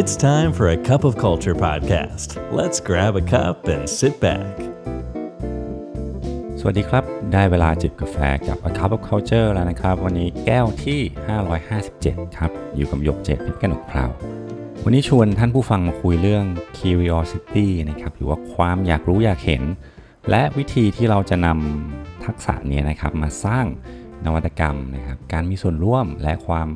It's time for a cup of culture podcast. Let's grab a cup and sit back. สวัสดีครับ ได้เวลาจิบกาแฟกับ A Cup of Culture แล้วนะครับ วันนี้แก้วที่ 557 ครับ อยู่กับหยกเจ็ดเพชรกนกพราว วันนี้ชวนท่านผู้ฟังมาคุยเรื่อง curiosity นะครับ หรือว่าความอยากรู้อยากเห็น และวิธีที่เราจะนำทักษะนี้นะครับ มาสร้างนวัตกรรมนะครับ การมีส่วนร่วมและความ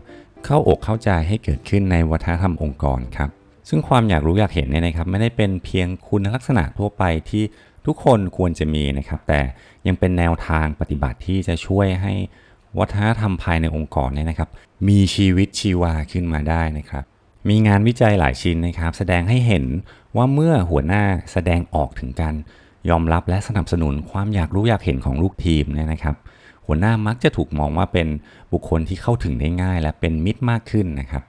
เข้าอกเข้าใจให้เกิดขึ้นในวัฒนธรรมองค์กรครับ ซึ่งความอยากรู้อยากเห็นเนี่ยนะครับไม่ได้เป็นเพียงคุณลักษณะทั่วไปที่ทุกคนควรจะมีนะครับ แต่ยังเป็นแนวทางปฏิบัติที่จะช่วยให้วัฒนธรรมภายในองค์กรเนี่ยนะครับ มีชีวิตชีวาขึ้นมาได้นะครับ มีงานวิจัยหลายชิ้นนะครับ แสดงให้เห็นว่าเมื่อหัวหน้าแสดงออกถึงการยอมรับและสนับสนุนความอยากรู้อยากเห็นของลูกทีมเนี่ยนะครับ หัวหน้ามักจะถูกมองว่าเป็นบุคคลที่เข้าถึงได้ง่าย และเป็นมิตรมากขึ้นนะครับ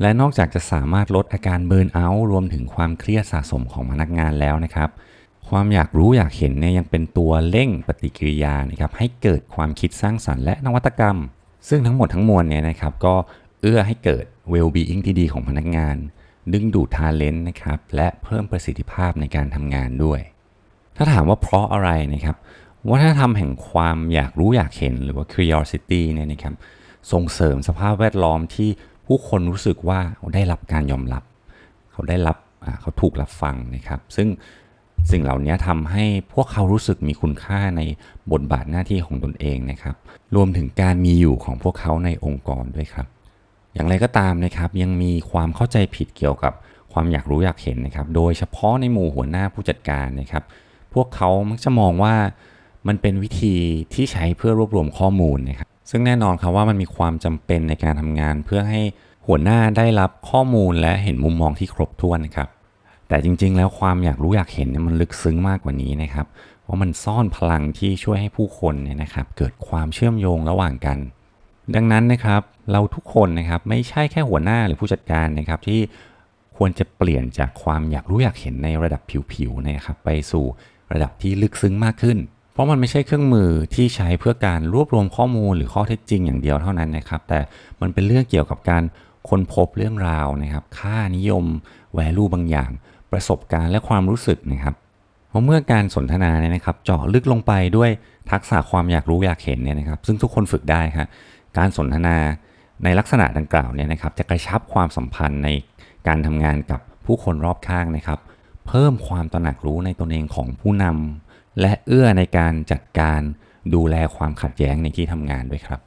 และนอกจากจะสามารถลดอาการเบิร์นเอาท์รวมถึงความเครียดสะสมของพนักงานแล้วนะครับ ความอยากรู้อยากเห็นเนี่ยยังเป็นตัวเร่งปฏิกิริยานะครับให้เกิดความคิดสร้างสรรค์และนวัตกรรม ซึ่งทั้งหมดทั้งมวลเนี่ยนะครับก็เอื้อให้เกิด well-being ที่ดีของพนักงาน ดึงดูดทาเลนต์นะครับและเพิ่มประสิทธิภาพในการทำงานด้วย ถ้าถามว่าเพราะอะไรนะครับ วัฒนธรรมแห่งความอยากรู้อยากเห็นหรือว่า curiosity เนี่ยนะครับส่งเสริมสภาพแวดล้อมที่ผู้คนรู้สึกว่าได้รับการยอมรับ เขาได้รับเขาถูกรับฟังนะครับ ซึ่งสิ่งเหล่านี้ทำให้พวกเขารู้สึกมีคุณค่าในบทบาทหน้าที่ของตนเองนะครับ รวมถึงการมีอยู่ของพวกเขาในองค์กรด้วยครับ อย่างไรก็ตามนะครับ ยังมีความเข้าใจผิดเกี่ยวกับความอยากรู้อยากเห็นนะครับ โดยเฉพาะในหมู่หัวหน้าผู้จัดการนะครับ พวกเขามักจะมองว่า มันเป็นวิธีที่ใช้เพื่อรวบรวมข้อมูลนะครับซึ่งแน่นอนครับว่ามันมีความจำเป็นในการทำงาน เพื่อให้หัวหน้าได้รับข้อมูลและเห็นมุมมองที่ครบถ้วนนะครับแต่จริง ๆ แล้วความอยากรู้อยากเห็นเนี่ยมันลึกซึ้งมากกว่านี้นะครับว่ามันซ่อนพลังที่ช่วยให้ผู้คนเนี่ยนะครับเกิดความเชื่อมโยงระหว่างกัน ดังนั้นนะครับเราทุกคนนะครับไม่ใช่แค่หัวหน้าหรือผู้จัดการนะครับที่ควรจะเปลี่ยนจากความอยากรู้อยากเห็นในระดับผิวๆนะครับไปสู่ระดับที่ลึกซึ้งมากขึ้น เพราะมันไม่ใช่เครื่องมือที่ใช้เพื่อการรวบรวมข้อมูลหรือข้อเท็จจริงอย่างเดียวเท่านั้นนะครับ แต่มันเป็นเรื่องเกี่ยวกับการค้นพบเรื่องราวนะครับ ค่านิยมแวลูบางอย่าง ประสบการณ์และความรู้สึกนะครับเพราะเมื่อการสนทนาเนี่ยนะครับ เจาะลึกลงไปด้วยทักษะความอยากรู้อยากเห็นเนี่ยนะครับ ซึ่งทุกคนฝึกได้ครับการสนทนาในลักษณะดังกล่าวเนี่ยนะครับ จะกระชับความสัมพันธ์ในการทำงานกับผู้คนรอบข้างนะครับ เพิ่มความตระหนักรู้ในตนเองของผู้นำ และเอื้อในการจัดการดูแลความขัดแย้งในที่ทำงานด้วยครับ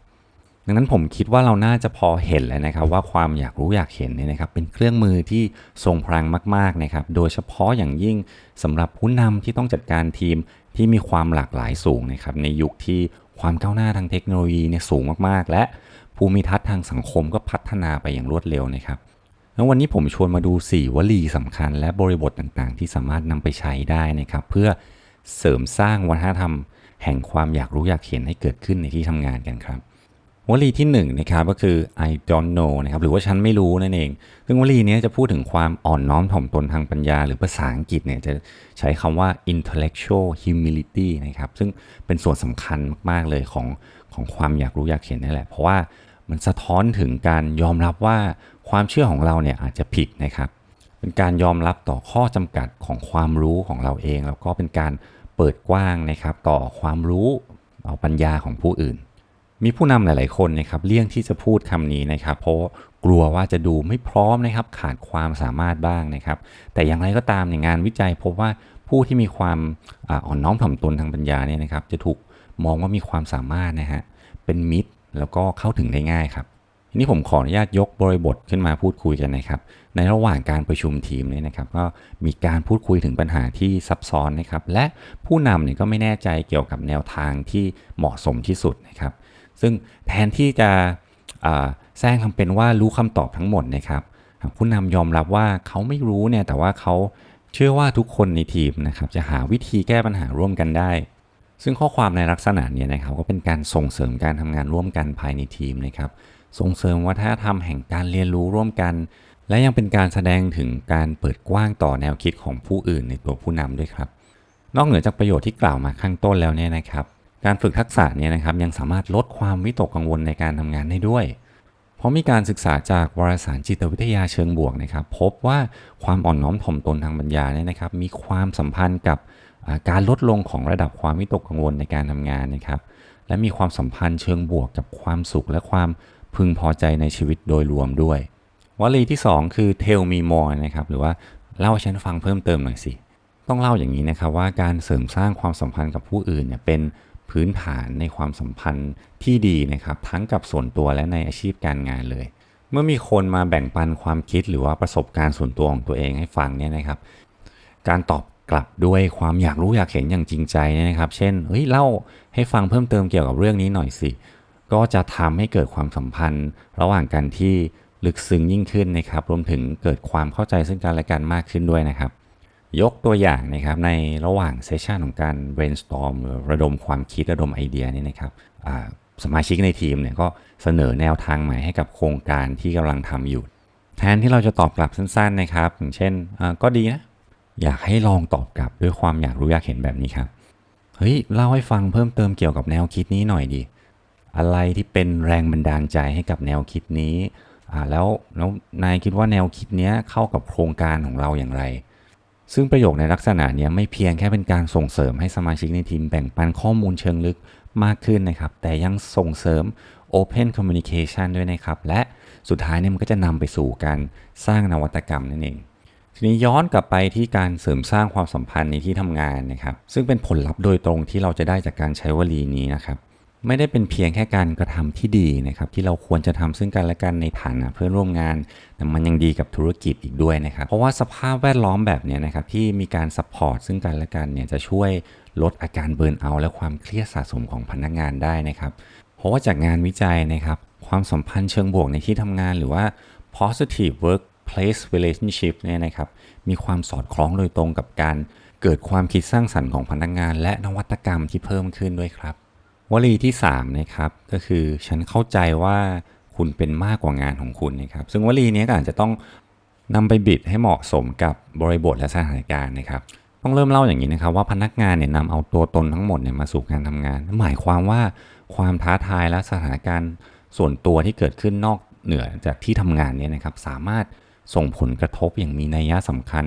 ดังนั้นผมคิดว่าเราน่าจะพอเห็นแล้วนะครับ ว่าความอยากรู้อยากเห็นเนี่ยนะครับ เป็นเครื่องมือที่ทรงพลังมากๆนะครับ โดยเฉพาะอย่างยิ่งสำหรับผู้นำที่ต้องจัดการทีมที่มีความหลากหลายสูงนะครับ ในยุคที่ความก้าวหน้าทางเทคโนโลยีเนี่ยสูงมากๆ และภูมิทัศน์ทางสังคมก็พัฒนาไปอย่างรวดเร็วนะครับแล้ววันนี้ผมชวนมาดู 4 วลีสำคัญและบริบทต่างๆ ที่สามารถนำไปใช้ได้นะครับ เพื่อ เสริมสร้างวัฒนธรรม แห่งความอยากรู้อยากเห็นให้เกิดขึ้นในที่ทำงานกันครับวลีที่1นะครับก็คือ I don't know นะครับหรือว่าฉันไม่รู้นั่นเอง ซึ่งวลีนี้จะพูดถึงความอ่อนน้อมถ่อมตนทางปัญญา หรือภาษาอังกฤษเนี่ยจะใช้คำว่า intellectual humility นะครับซึ่งเป็นส่วนสำคัญมาก ๆ เลยของของความอยากรู้อยากเห็นนี่แหละ เพราะว่ามันสะท้อนถึงการยอมรับว่าความเชื่อของเราเนี่ยอาจจะผิดนะครับ เป็นการยอมรับต่อข้อจำกัดของความรู้ของเราเอง แล้วก็เป็นการ เปิดกว้างนะครับต่อความรู้ต่อปัญญาของผู้อื่น มีผู้นำหลาย ๆ คนนะครับเลี่ยงที่จะพูดคำนี้นะครับ เพราะกลัวว่าจะดูไม่พร้อมนะครับขาดความสามารถบ้างนะครับ แต่อย่างไรก็ตามในงานวิจัยพบว่าผู้ที่มีความอ่อนน้อมถ่อมตนทางปัญญาเนี่ยนะครับ จะถูกมองว่ามีความสามารถนะฮะเป็นมิตรแล้วก็เข้าถึงได้ง่ายครับทีนี้ผมขออนุญาตยกบริบทขึ้นมาพูดคุยกันนะครับ ในระหว่างการประชุมทีมเนี่ยนะครับก็มีการพูดคุยถึงปัญหาที่ซับซ้อนนะครับและผู้นำเนี่ยก็ไม่แน่ใจเกี่ยวกับแนวทางที่เหมาะสมที่สุดนะครับ ซึ่งแทนที่จะแซงทำเป็นว่ารู้คำตอบทั้งหมดนะครับผู้นำยอมรับว่าเขาไม่รู้เนี่ยแต่ว่าเขาเชื่อว่าทุกคนในทีมนะครับจะหาวิธีแก้ปัญหาร่วมกันได้ ซึ่งข้อความในลักษณะนี้นะครับก็เป็นการส่งเสริมการทำงานร่วมกันภายในทีมนะครับส่งเสริมวัฒนธรรมแห่งการเรียนรู้ร่วมกัน และยังเป็นการแสดงถึงการเปิดกว้างต่อแนวคิดของผู้อื่นในตัวผู้นำด้วยครับ นอกเหนือจากประโยชน์ที่กล่าวมาข้างต้นแล้วเนี่ยนะครับ การฝึกทักษะเนี่ยนะครับยังสามารถลดความวิตกกังวลในการทำงานได้ด้วย เพราะมีการศึกษาจากวารสารจิตวิทยาเชิงบวกนะครับ พบว่าความอ่อนน้อมถ่อมตนทางปัญญาเนี่ยนะครับ มีความสัมพันธ์กับการลดลงของระดับความวิตกกังวลในการทำงานนะครับ และมีความสัมพันธ์เชิงบวกกับความสุขและความพึงพอใจในชีวิตโดยรวมด้วย วลีที่ 2 คือ tell me more นะครับหรือว่าเล่าให้ฉันฟังเพิ่มเติมหน่อยสิ ต้องเล่าอย่างนี้นะครับว่าการเสริมสร้างความสัมพันธ์กับผู้อื่นเนี่ยเป็นพื้นฐานในความสัมพันธ์ที่ดีนะครับทั้งกับส่วนตัวและในอาชีพการงานเลย เมื่อมีคนมาแบ่งปันความคิดหรือว่าประสบการณ์ส่วนตัวของตัวเองให้ฟังเนี่ยนะครับ การตอบกลับด้วยความอยากรู้อยากเห็นอย่างจริงใจนะครับ เช่นเฮ้ยเล่าให้ฟังเพิ่มเติมเกี่ยวกับเรื่องนี้หน่อยสิ ก็จะทำให้เกิดความสัมพันธ์ ระหว่างกันที่ ลึกซึ้งยิ่งขึ้นนะครับ รวมถึงเกิดความเข้าใจซึ่งกันและกันมากขึ้นด้วยนะครับ ยกตัวอย่างนะครับในระหว่างเซสชันของการ brainstorm หรือระดมความคิดระดมไอเดียนี่นะครับสมาชิกในทีมเนี่ยก็เสนอแนวทางใหม่ให้กับโครงการที่กำลังทำอยู่ แทนที่เราจะตอบกลับสั้นๆนะครับ อย่างเช่นก็ดีนะ อยากให้ลองตอบกลับด้วยความอยากรู้อยากเห็นแบบนี้ครับเฮ้ยเล่าให้ฟังเพิ่มเติมเกี่ยวกับแนวคิดนี้หน่อยดี อะไรที่เป็นแรงบันดาลใจให้กับแนวคิดนี้ แล้วแล้วนายคิดว่าแนวคิดนี้เข้ากับโครงการของเราอย่างไร ซึ่งประโยคในลักษณะนี้ไม่เพียงแค่เป็นการส่งเสริมให้สมาชิกในทีมแบ่งปันข้อมูลเชิงลึกมากขึ้นนะครับ แต่ยังส่งเสริม Open Communication ด้วยนะครับ และสุดท้ายเนี่ยมันก็จะนำไปสู่การสร้างนวัตกรรมนั่นเอง ทีนี้ย้อนกลับไปที่การเสริมสร้างความสัมพันธ์ในที่ทำงานนะครับ ซึ่งเป็นผลลัพธ์โดยตรงที่เราจะได้จากการใช้วลีนี้นะครับ ไม่ได้เป็นเพียงแค่การกระทำที่ดีนะครับที่เราควรจะทำซึ่งกันและกันในฐานะเพื่อนร่วมงาน แต่มันยังดีกับธุรกิจอีกด้วยนะครับ เพราะว่าสภาพแวดล้อมแบบนี้นะครับที่มีการซัพพอร์ตซึ่งกันและกันเนี่ยจะช่วยลดอาการเบิร์นเอาและความเครียดสะสมของพนักงานได้นะครับ เพราะว่าจากงานวิจัยนะครับความสัมพันธ์เชิงบวกในที่ทำงานหรือว่า positive workplace relationship เนี่ยนะครับมีความสอดคล้องโดยตรงกับการเกิดความคิดสร้างสรรค์ของพนักงาน และนวัตกรรมที่เพิ่มขึ้นด้วยครับ วลีที่3นะครับก็คือฉันเข้าใจว่าคุณเป็นมากกว่างานของคุณนะครับ ซึ่งวลีนี้ก็อาจจะต้องนำไปบิดให้เหมาะสมกับบริบทและสถานการณ์นะครับ ต้องเริ่มเล่าอย่างนี้นะครับ ว่าพนักงานเนี่ยนำเอาตัวตนทั้งหมดเนี่ยมาสู่การทำงาน หมายความว่าความท้าทายและสถานการณ์ส่วนตัวที่เกิดขึ้นนอกเหนือจากที่ทำงานเนี่ยนะครับ สามารถส่งผลกระทบอย่างมีนัยยะสำคัญ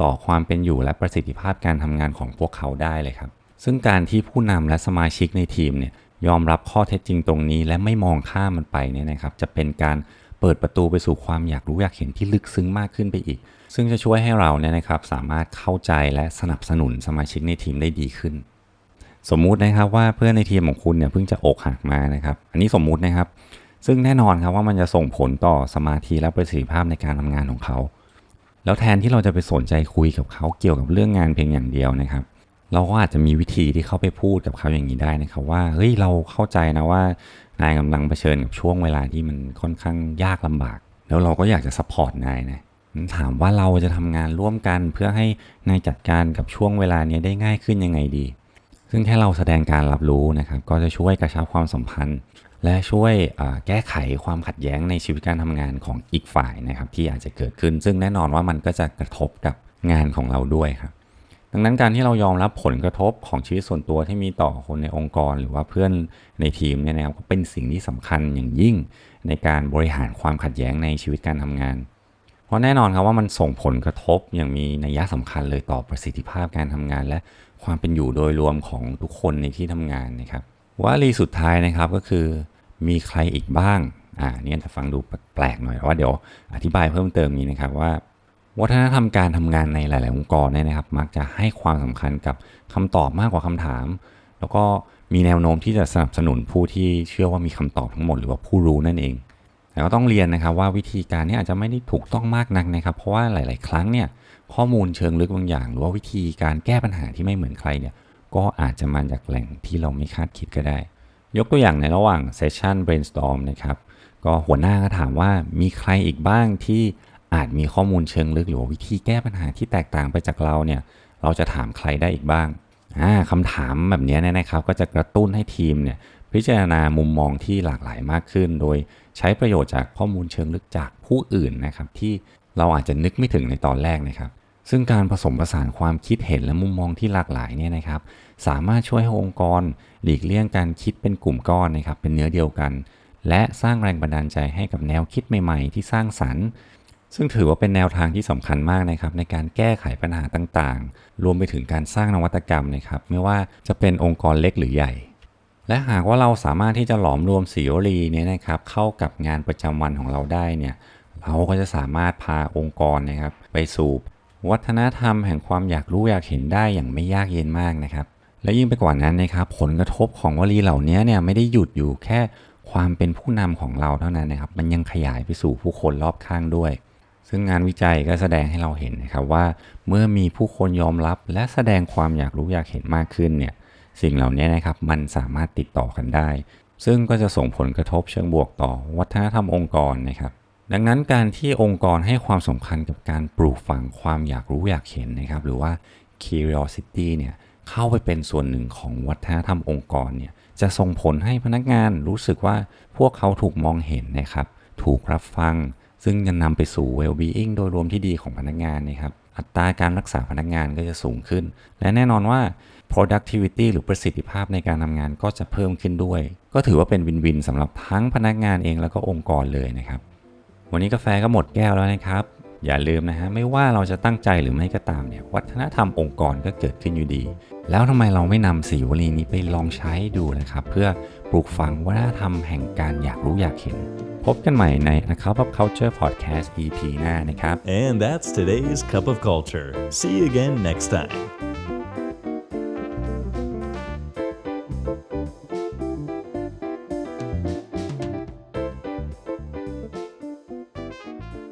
ต่อความเป็นอยู่และประสิทธิภาพการทำงานของพวกเขาได้เลยครับ ซึ่งการที่ผู้นำและสมาชิกในทีมเนี่ยยอมรับข้อเท็จจริงตรงนี้ และไม่มองข้ามมันไปเนี่ยนะครับ จะเป็นการเปิดประตูไปสู่ความอยากรู้อยากเห็นที่ลึกซึ้งมากขึ้นไปอีก ซึ่งจะช่วยให้เราเนี่ยนะครับสามารถเข้าใจและสนับสนุนสมาชิกในทีมได้ดีขึ้น สมมุตินะครับว่าเพื่อนในทีมของคุณเนี่ยเพิ่งจะอกหักมานะครับ อันนี้สมมุตินะครับ ซึ่งแน่นอนครับว่ามันจะส่งผลต่อสมาธิและประสิทธิภาพในการทำงานของเขา แล้วแทนที่เราจะไปสนใจคุยกับเขาเกี่ยวกับเรื่องงานเพียงอย่างเดียวนะครับ เราก็อาจจะมีวิธีที่เข้าไปพูดกับเขาอย่างนี้ได้นะครับว่าเฮ้ยเราเข้าใจนะว่านายกำลังเผชิญกับช่วงเวลาที่มันค่อนข้างยากลำบาก แล้วเราก็อยากจะซัพพอร์ตนายนะถามว่าเราจะทำงานร่วมกันเพื่อให้นายจัดการกับช่วงเวลานี้ได้ง่ายขึ้นยังไงดี ซึ่งแค่เราแสดงการรับรู้นะครับก็จะช่วยกระชับความสัมพันธ์ และช่วยแก้ไขความขัดแย้งในชีวิตการทำงานของอีกฝ่ายนะครับที่อาจจะเกิดขึ้น ซึ่งแน่นอนว่ามันก็จะกระทบกับงานของเราด้วยครับ ดังนั้นการที่เรายอมรับผลกระทบของชีวิตส่วนตัวที่มีต่อคนในองค์กร หรือว่าเพื่อนในทีมเนี่ยนะครับก็เป็นสิ่งที่สำคัญอย่างยิ่งในการบริหารความขัดแย้งในชีวิตการทำงาน เพราะแน่นอนครับว่ามันส่งผลกระทบอย่างมีนัยสำคัญเลยต่อประสิทธิภาพการทำงาน และความเป็นอยู่โดยรวมของทุกคนในที่ทำงานนะครับว่าลีสุดท้ายนะครับก็คือมีใครอีกบ้างอ่าเนี่ยจะฟังดูแปลกๆหน่อยว่าเดี๋ยวอธิบายเพิ่มเติมนี้นะครับว่า วัฒนธรรมการทำงานในหลาย ๆ องค์กรเนี่ยนะครับ มักจะให้ความสำคัญกับคำตอบมากกว่าคำถาม แล้วก็มีแนวโน้มที่จะสนับสนุนผู้ที่เชื่อว่ามีคำตอบทั้งหมดหรือว่าผู้รู้นั่นเอง แต่ก็ต้องเรียนนะครับว่าวิธีการนี้อาจจะไม่ได้ถูกต้องมากนักนะครับ เพราะว่าหลาย ๆ ครั้งเนี่ยข้อมูลเชิงลึกบางอย่าง หรือว่าวิธีการแก้ปัญหาที่ไม่เหมือนใครเนี่ยก็อาจจะมาจากแหล่งที่เราไม่คาดคิดก็ได้ ยกตัวอย่างในระหว่างเซสชัน brainstorm นะครับก็หัวหน้าก็ถามว่ามีใครอีกบ้างที่ อาจมีข้อมูลเชิงลึกหรือวิธีแก้ปัญหาที่แตกต่างไปจากเราเนี่ยเราจะถามใครได้อีกบ้างคำถามแบบนี้นะครับก็จะกระตุ้นให้ทีมเนี่ยพิจารณามุมมองที่หลากหลายมากขึ้น โดยใช้ประโยชน์จากข้อมูลเชิงลึกจากผู้อื่นนะครับที่เราอาจจะนึกไม่ถึงในตอนแรกนะครับซึ่งการผสมผสานความคิดเห็นและมุมมองที่หลากหลายเนี่ยนะครับสามารถช่วยให้องค์กร หลีกเลี่ยงการคิดเป็นกลุ่มก้อนนะครับเป็นเนื้อเดียวกัน และสร้างแรงบันดาลใจให้กับแนวคิดใหม่ ๆ ที่สร้างสรรค์ ซึ่งถือว่าเป็นแนวทางที่สำคัญมากนะครับในการแก้ไขปัญหาต่างๆ รวมไปถึงการสร้างนวัตกรรมนะครับไม่ว่าจะเป็นองค์กรเล็กหรือใหญ่ และหากว่าเราสามารถที่จะหลอมรวมสีวลีเนี้นะครับเข้ากับงานประจำวันของเราได้เนี่ยเราก็จะสามารถพาองค์กรนะครับไปสู่วัฒนธรรมแห่งความอยากรู้อยากเห็นได้อย่างไม่ยากเย็นมากนะครับและยิ่งไปกว่านั้นนะครับผลกระทบของวลีเหล่านี้เนี่ยไม่ได้หยุดอยู่แค่ความเป็นผู้นำของเราเท่านั้นนะครับ มันยังขยายไปสู่ผู้คนรอบข้างด้วย ซึ่งงานวิจัยก็แสดงให้เราเห็นนะครับว่า เมื่อมีผู้คนยอมรับ และแสดงความอยากรู้อยากเห็นมากขึ้นเนี่ยสิ่งเหล่านี้นะครับมันสามารถติดต่อกันได้ ซึ่งก็จะส่งผลกระทบเชิงบวกต่อวัฒนธรรมองค์กรนะครับดังนั้นการที่องค์กรให้ความสำคัญกับการปลูกฝังความอยากรู้อยากเห็นนะครับหรือว่า curiosity เนี่ยเข้าไปเป็นส่วนหนึ่งของวัฒนธรรมองค์กรเนี่ยจะส่งผลให้พนักงานรู้สึกว่าพวกเขาถูกมองเห็นนะครับ ถูกรับฟัง ซึ่งจะนำไปสู่ well-being โดยรวมที่ดีของพนักงานนะครับ อัตราการรักษาพนักงานก็จะสูงขึ้น และแน่นอนว่า productivity หรือประสิทธิภาพในการทำงานก็จะเพิ่มขึ้นด้วย ก็ถือว่าเป็นวินวินสำหรับทั้งพนักงานเองแล้วก็องค์กรเลยนะครับ วันนี้กาแฟก็หมดแก้วแล้วนะครับ อย่าลืมนะฮะไม่ว่าเราจะตั้งใจหรือไม่ก็ตามเนี่ยวัฒนธรรมองค์กรก็เกิดขึ้นอยู่ดี แล้วทำไมเราไม่นำสีวลีนี้ไปลองใช้ดูนะครับ เพื่อปลูกฝังวัฒนธรรมแห่งการอยากรู้อยากเห็น พบกันใหม่ใน A Cup of Culture Podcast EP หน้านะครับ And that's today's Cup of Culture. See you again next time.